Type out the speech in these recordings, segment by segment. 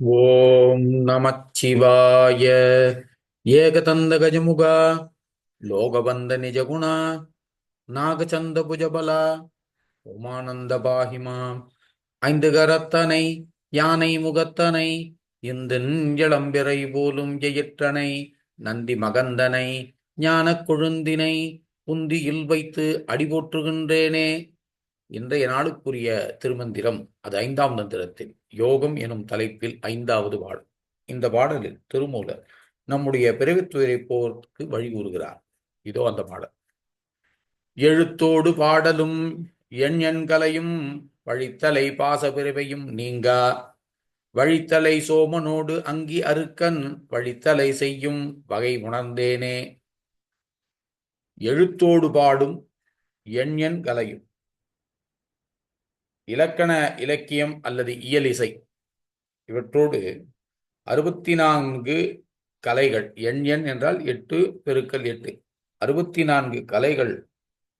ஓம் நமச்சிவாய. ஏகதந்த கஜமுகா லோகபந்த நிஜகுணா. நாகச்சந்த புஜபலா உமானந்த பாகிமா. ஐந்து கரத்தனை யானை முகத்தனை இந்தின் இளம்பிறை போலும் ஜெயிற்றனை நந்தி மகந்தனை ஞான கொழுந்தினை புந்தியில் வைத்து அடிபோற்றுகின்றேனே. இன்றைய நாளுக்குரிய திருமந்திரம் அது ஐந்தாம் தந்திரத்தில் யோகம் எனும் தலைப்பில் ஐந்தாவது பாடல். இந்த பாடலில் திருமூலர் நம்முடைய பிறவித்துயரை போருக்கு வழி கூறுகிறார். இதோ அந்த பாடல். எழுத்தோடு பாடலும் எண் எண்களையும் வழித்தலை பாச பிறவையும் நீங்கா. வழித்தலை சோமனோடு அங்கி அருக்கன் வழித்தலை செய்யும் வகை உணர்ந்தேனே. எழுத்தோடு பாடும் எண் எண்கலையும் இலக்கண இலக்கியம் அல்லது இயல் இசை. இவற்றோடு அறுபத்தி நான்கு கலைகள் எண் எண் என்றால் எட்டு பெருக்கல் எட்டு. அறுபத்தி நான்கு கலைகள்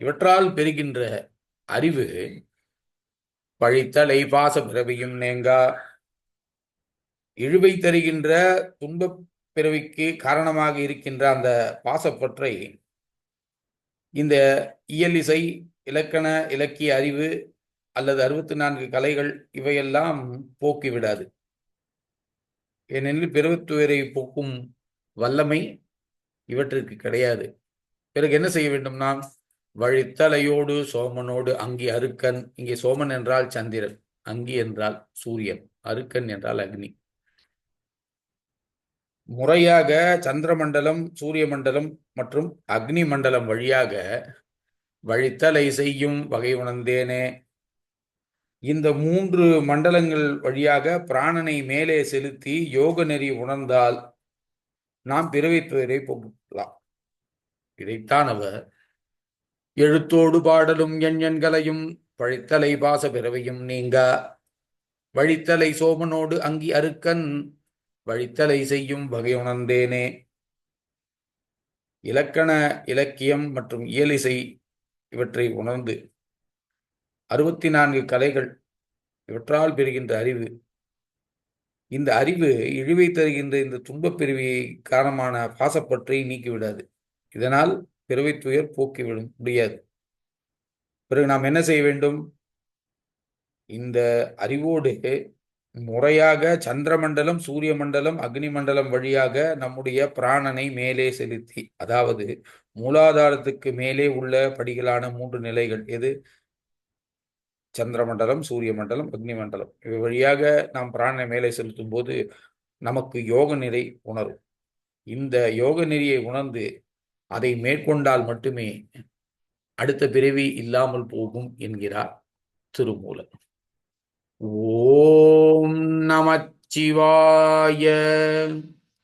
இவற்றால் பெறுகின்ற அறிவு பழித்தலை பாச பிறவியும் நேங்கா. இழுவை தருகின்ற துன்பப் பிறவிக்கு காரணமாக இருக்கின்ற அந்த பாசப்பற்றை இந்த இயலிசை இலக்கண இலக்கிய அறிவு அல்லது அறுபத்தி நான்கு கலைகள் இவையெல்லாம் போக்கிவிடாது. ஏனெனில் பிறவித்துயரை போக்கும் வல்லமை இவற்றிற்கு கிடையாது. பிறகு என்ன செய்ய வேண்டும் நாம்? வழித்தலையோடு சோமனோடு அங்கி அருக்கன். இங்கே சோமன் என்றால் சந்திரன் அங்கி என்றால் சூரியன் அருக்கன் என்றால் அக்னி. முறையாக சந்திர மண்டலம் சூரிய மண்டலம் மற்றும் அக்னி மண்டலம் வழியாக வழித்தலை செய்யும் வகை உணர்ந்தேனே இந்த மூன்று மண்டலங்கள் வழியாக பிராணனை மேலே செலுத்தி யோக நெறி உணர்ந்தால் நாம் பிறவித்துவரை போகலாம் இதைத்தான் அவர் எழுத்தோடு பாடலும் எஞ்ஞன்களையும் எண்களையும் பழித்தலை பாச பிறவையும் நீங்க வழித்தலை சோமனோடு அங்கி அருக்கன் வழித்தலை செய்யும் வகை உணர்ந்தேனே. இலக்கண இலக்கியம் மற்றும் இயலிசை இவற்றை உணர்ந்து அறுபத்தி நான்கு கலைகள் இவற்றால் பெறுகின்ற அறிவு. இந்த அறிவு இழிவை தருகின்ற இந்த துன்பப் பிரிவியை காரணமான பாசப்பற்றை நீக்கிவிடாது. இதனால் பிறவை துயர் போக்கிவிட முடியாது. பிறகு நாம் என்ன செய்ய வேண்டும்? இந்த அறிவோடு முறையாக சந்திரமண்டலம் சூரிய மண்டலம் அக்னி மண்டலம் வழியாக நம்முடைய பிராணனை மேலே செலுத்தி அதாவது மூலாதாரத்துக்கு மேலே உள்ள படிகளான மூன்று நிலைகள் எது? சந்திரமண்டலம் சூரிய மண்டலம் அக்னி மண்டலம். இவை வழியாக நாம் பிராணனை மேலே செலுத்தும் போது நமக்கு யோக நிலை உணரும். இந்த யோக நெறியை உணர்ந்து அதை மேற்கொண்டால் மட்டுமே அடுத்த பிறவி இல்லாமல் போகும் என்கிறார் திருமூலர் ஓம் நமச்சிவாய.